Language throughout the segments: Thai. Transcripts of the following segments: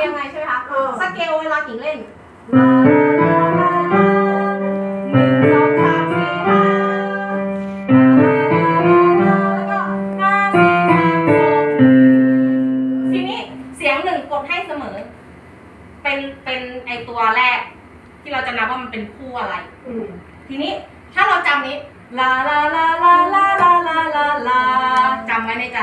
คือยังไงใช่ไหมคะเออสเกลเวลากิ่งเล่นลาลาลาลาหนึ่งสองสามสี่ห้าแล้วก็ห้าสี่สามสองทีนี้เสียงหนึ่งกดให้เสมอเป็นเป็นไอตัวแรก ที่เราจะนับว่ามันเป็นคู่อะไรอืมทีนี้ถ้าเราจำนี้ลาลาลาลาลาลาลาลาลาจำไว้ในใจ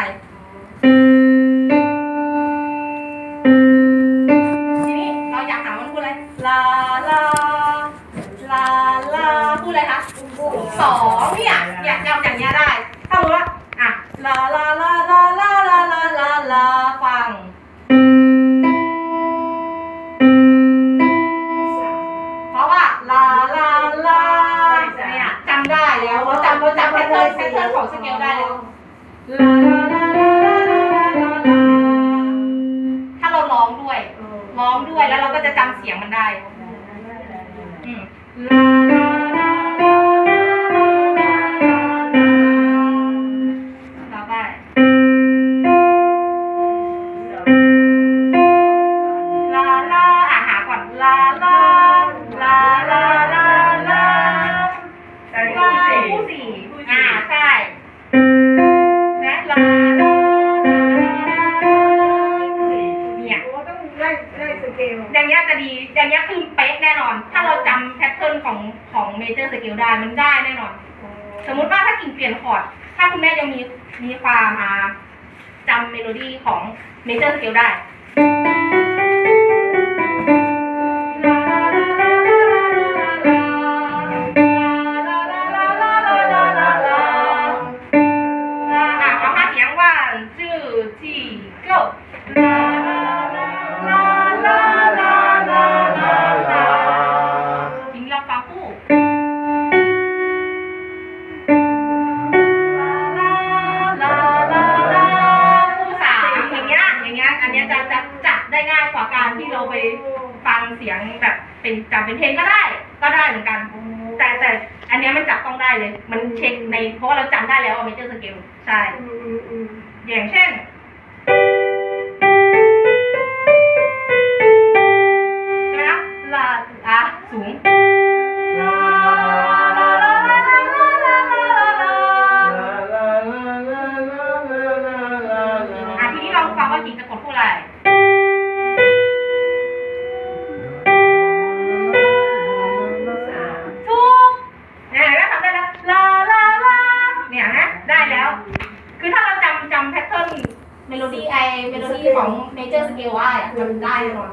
สองเนี่ยอยากจำอย่างเงี้ยได้ ถ้ารู้ว่าอะลาลาลาลาลาลาลาลาลาฟังเพราะว่าลาลาลาเนี่ยจำได้แล้วเราจำเราจำแพทเทิร์นแพทเทิร์นของสเกลได้แล้วลาลาลาลาลาลาลาลาถ้าเราร้องด้วยร้องด้วยแล้วเราก็จะจำเสียงมันได้อืมลา ไล่ไล่สเกล อย่างเงี้ยจะดี อย่างเงี้ยคือเป๊ะแน่นอน ถ้าเราจำแพทเทิร์นของของเมเจอร์สเกลได้มันได้แน่นอน สมมติว่าถ้ากิ่งเปลี่ยนคอร์ด ถ้าคุณแม่ยังมีมีความมาจำเมโลดี้ของเมเจอร์สเกลได้อะเอาห้าเสียงว่าชื่อที่ go ลา คู่ลาลาลาลาคู่สามอย่างเงี้ยอย่างเงี้ยอันเนี้ยจะจะจับได้ง่ายกว่าการที่เราไปฟังเสียงแบบเป็นจำเป็นเพลงก็ได้ ก็ได้เหมือนกัน แต่แต่อันเนี้ยมันจับต้องได้เลย มันเช็คในเพราะว่าเราจำได้แล้วว่าเมเจอร์สเกลใช่ อืมอืมอืมอย่างเช่น ใช่ไหมคะลาอะสูง เมโลดี้ไอเมโลดี้ของเมเจอร์สเกลไว้อะจำได้เลย